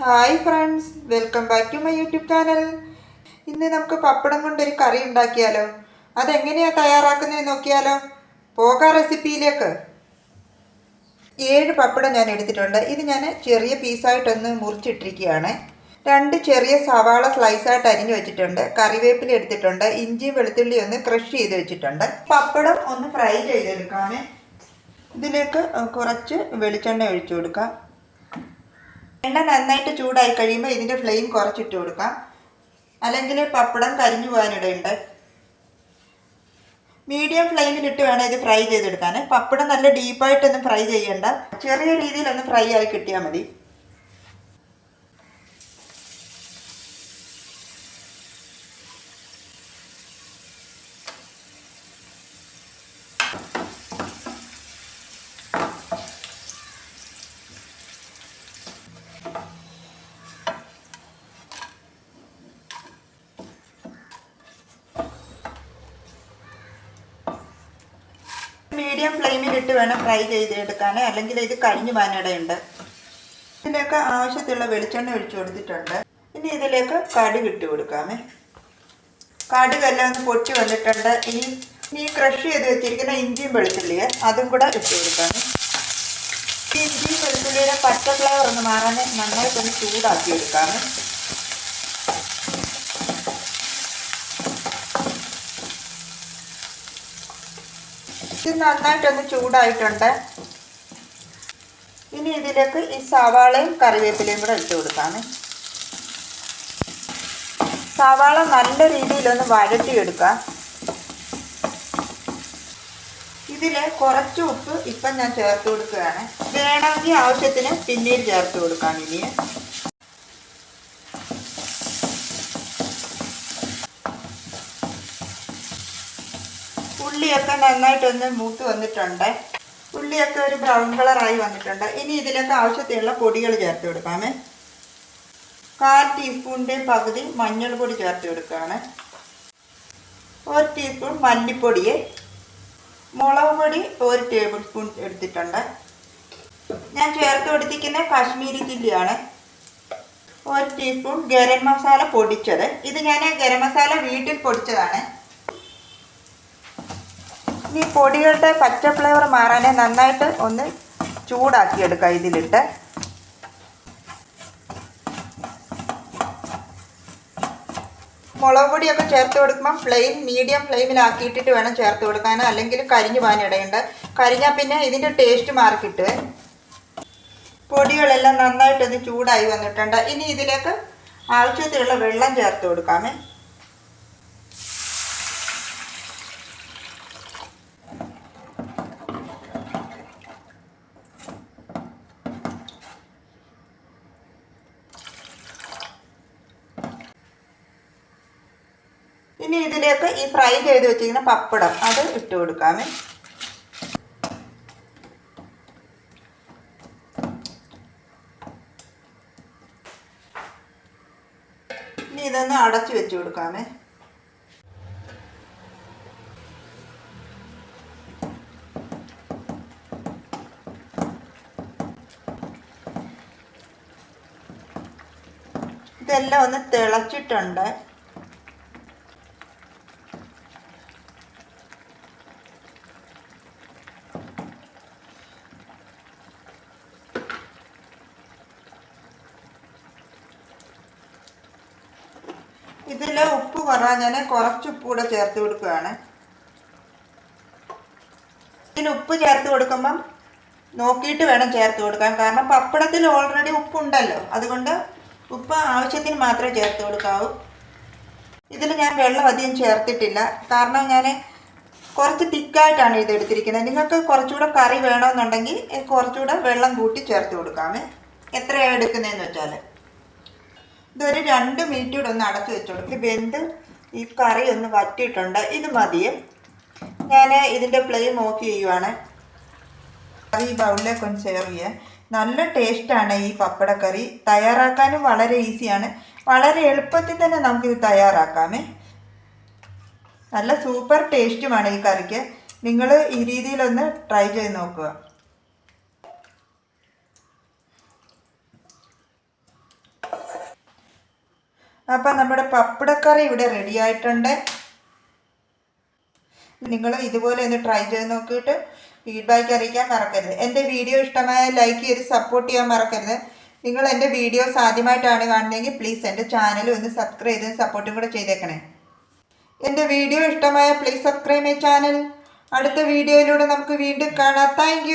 Hi friends welcome back to my YouTube channel ഇന്ന് നമുക്ക് പപ്പടം കൊണ്ടൊരു കറി ഉണ്ടാക്കിയാലോ? അതെങ്ങനെയാണ് തയ്യാറാക്കുന്നത് നോക്കിയാലോ? പോകാം റെസിപ്പിയിലേക്ക്. ഏഴ് പപ്പടം ഞാൻ എടുത്തിട്ടുണ്ട്. ഇത് ഞാൻ ചെറിയ പീസായിട്ടൊന്ന് മുറിച്ചിട്ടിരിക്കുകയാണ്. രണ്ട് ചെറിയ സവാള സ്ലൈസായിട്ട് അരിഞ്ഞു വെച്ചിട്ടുണ്ട്. കറിവേപ്പില എടുത്തിട്ടുണ്ട്. ഇഞ്ചിയും വെളുത്തുള്ളി ഒന്ന് ക്രഷ് ചെയ്ത് വെച്ചിട്ടുണ്ട്. പപ്പടം ഒന്ന് ഫ്രൈ ചെയ്തെടുക്കാമേ. ഇതിലേക്ക് കുറച്ച് വെളിച്ചെണ്ണ ഒഴിച്ചു കൊടുക്കാം. എണ്ണ നന്നായിട്ട് ചൂടായി കഴിയുമ്പോൾ ഇതിന്റെ ഫ്ലെയിം കുറച്ചിട്ട് കൊടുക്കാം. അല്ലെങ്കിൽ പപ്പടം കരിഞ്ഞു പോകാനിടയുണ്ട് മീഡിയം ഫ്ലെയിമിലിട്ട് വേണം ഇത് ഫ്രൈ ചെയ്തെടുക്കാൻ. പപ്പടം നല്ല ഡീപ്പായിട്ടൊന്നും ഫ്രൈ ചെയ്യേണ്ട. ചെറിയ രീതിയിലൊന്ന് ഫ്രൈ ആയി കിട്ടിയാൽ മതി. മീഡിയം ഫ്ലെയിമിൽ ഇട്ട് വേണം ഫ്രൈ ചെയ്തെടുക്കാൻ അല്ലെങ്കിൽ ഇത് കരിഞ്ഞു പോകാനിടയുണ്ട് ഇതിലേക്ക് ആവശ്യത്തിലുള്ള വെളിച്ചെണ്ണ ഒഴിച്ചു കൊടുത്തിട്ടുണ്ട്. ഇനി ഇതിലേക്ക് കടുക് ഇട്ട് കൊടുക്കാമേ. കടുകെല്ലാം ഒന്ന് പൊട്ടി വന്നിട്ടുണ്ട്. ഇനി ഇനി ക്രഷ് ചെയ്ത് വെച്ചിരിക്കുന്ന ഇഞ്ചിയും വെളുത്തുള്ളിയെ അതും കൂടെ ഇട്ട് കൊടുക്കാമേ. ഈ ഇഞ്ചിയും വെളുത്തുള്ളിയുടെ പച്ച ഫ്ലേവർ ഒന്ന് മാറാൻ നന്നായിട്ടൊന്ന് ചൂടാക്കി എടുക്കാമേ. ഇത് നന്നായിട്ടൊന്ന് ചൂടായിട്ടുണ്ട്. ഇനി ഇതിലേക്ക് ഈ സവാളയും കറിവേപ്പിലയും കൂടെ ഇട്ട് കൊടുക്കാം സവാള നല്ല രീതിയിലൊന്ന് എടുക്കാം ഇതിൽ കുറച്ച് ഉപ്പ് ഇപ്പം ഞാൻ ചേർത്ത് കൊടുക്കുകയാണ്. വേണമെങ്കിൽ ആവശ്യത്തിന് പിന്നീട് ചേർത്ത് കൊടുക്കാം ഇനി ഉള്ളിയൊക്കെ നന്നായിട്ടൊന്ന് മൂത്ത് വന്നിട്ടുണ്ട്. ഉള്ളിയൊക്കെ ഒരു ബ്രൗൺ കളറായി വന്നിട്ടുണ്ട്. ഇനി ഇതിലേക്ക് ആവശ്യത്തിനുള്ള പൊടികൾ ചേർത്ത് കൊടുക്കാമേ. കാൽ ടീസ്പൂണിന്റെ പകുതി മഞ്ഞൾപ്പൊടി ചേർത്ത് കൊടുക്കുകയാണ്. ഒരു ടീസ്പൂൺ മല്ലിപ്പൊടി മുളക് പൊടി ഒരു ടേബിൾ സ്പൂൺ എടുത്തിട്ടുണ്ട്. ഞാൻ ചേർത്ത് കൊടുത്തിരിക്കുന്ന കാശ്മീരി ചില്ലിയാണ്. ഒരു ടീസ്പൂൺ ഗരം മസാല പൊടിച്ചത്. ഇത് ഞാൻ ഗരം മസാല വീട്ടിൽ പൊടിച്ചതാണ്. ഈ പൊടികളുടെ പച്ച ഫ്ലേവർ മാറാനേ നന്നായിട്ട് ഒന്ന് ചൂടാക്കി എടുക്കുക ഇതിലിട്ട്. മുളക് പൊടിയൊക്കെ ചേർത്ത് കൊടുക്കുമ്പോൾ ഫ്ലെയിം മീഡിയം ഫ്ലെയിമിലാക്കിയിട്ടിട്ട് വേണം ചേർത്ത് കൊടുക്കാൻ. അല്ലെങ്കിൽ കരിഞ്ഞു പോകാനിടയുണ്ട് കരിഞ്ഞാൽ പിന്നെ ഇതിന്റെ ടേസ്റ്റ് മാറി കിട്ടുവേ. പൊടികളെല്ലാം നന്നായിട്ടൊന്ന് ചൂടായി വന്നിട്ടുണ്ട്. ഇനി ഇതിലേക്ക് ആവശ്യത്തിലുള്ള വെള്ളം ചേർത്ത് കൊടുക്കാമേ. ഇനി ഇതിലേക്ക് ഈ ഫ്രൈ ചെയ്ത് വെച്ചിരിക്കുന്ന പപ്പടം അത് ഇട്ട് കൊടുക്കാമേ. ഇനി ഇതൊന്ന് അടച്ചു വെച്ച് കൊടുക്കാമേ. ഇതെല്ലാം ഒന്ന് തിളച്ചിട്ടുണ്ട്. ഇതിൽ ഉപ്പ് കുറവാ ഞാൻ കുറച്ച് ഉപ്പ് കൂടെ ചേർത്ത് കൊടുക്കുകയാണ് ഇതിന് ഉപ്പ് ചേർത്ത് കൊടുക്കുമ്പം നോക്കിയിട്ട് വേണം ചേർത്ത് കൊടുക്കാൻ. കാരണം പപ്പടത്തിൽ ഓൾറെഡി ഉപ്പുണ്ടല്ലോ. അതുകൊണ്ട് ഉപ്പ് ആവശ്യത്തിന് മാത്രമേ ചേർത്ത് കൊടുക്കാവൂ. ഇതിൽ ഞാൻ വെള്ളം അധികം ചേർത്തിട്ടില്ല. കാരണം ഞാൻ കുറച്ച് തിക്കായിട്ടാണ് ഇത് എടുത്തിരിക്കുന്നത്. നിങ്ങൾക്ക് കുറച്ചുകൂടെ കറി വേണമെന്നുണ്ടെങ്കിൽ കുറച്ചുകൂടെ വെള്ളം കൂട്ടി ചേർത്ത് കൊടുക്കാമേ. എത്രയാണ് എടുക്കുന്നതെന്ന് വെച്ചാൽ ഇതൊരു രണ്ട് മിനിറ്റ് കൂടെ ഒന്ന് അടച്ചു വെച്ചോളൂ ഇത് വെന്ത് ഈ കറി ഒന്ന് വറ്റിയിട്ടുണ്ട്. ഇത് മതിയെ ഞാൻ ഇതിന്റെ ഫ്ലെയിം ഓഫ് ചെയ്യുവാണ്. കറി ബൗളിലേക്ക് ഒന്ന് ഷെയർ ചെയ്യാം. നല്ല ടേസ്റ്റാണ് ഈ പപ്പടക്കറി. തയ്യാറാക്കാനും വളരെ ഈസിയാണ് വളരെ എളുപ്പത്തിൽ തന്നെ നമുക്കിത് തയ്യാറാക്കാമേ. നല്ല സൂപ്പർ ടേസ്റ്റുമാണ് ഈ കറിക്ക്. നിങ്ങൾ ഈ രീതിയിലൊന്ന് ട്രൈ ചെയ്ത് നോക്കുക. അപ്പം നമ്മുടെ പപ്പടക്കറി ഇവിടെ റെഡി ആയിട്ടുണ്ട്. നിങ്ങൾ ഇതുപോലെ ഒന്ന് ട്രൈ ചെയ്ത് നോക്കിയിട്ട് ഫീഡ്ബാക്ക് അറിയിക്കാൻ മറക്കരുത്. എന്റെ വീഡിയോ ഇഷ്ടമായ ലൈക്ക് ചെയ്ത് സപ്പോർട്ട് ചെയ്യാൻ മറക്കരുത്. നിങ്ങൾ എന്റെ വീഡിയോസ് ആദ്യമായിട്ടാണ് കാണുന്നതെങ്കിൽ പ്ലീസ് എന്റെ ചാനൽ ഒന്ന് സബ്സ്ക്രൈബ് ചെയ്ത് സപ്പോർട്ടും കൂടെ ചെയ്തേക്കണേ. എന്റെ വീഡിയോ ഇഷ്ടമായ പ്ലീസ് സബ്സ്ക്രൈബ് മൈ ചാനൽ അടുത്ത വീഡിയോയിലൂടെ നമുക്ക് വീണ്ടും കാണാം. താങ്ക്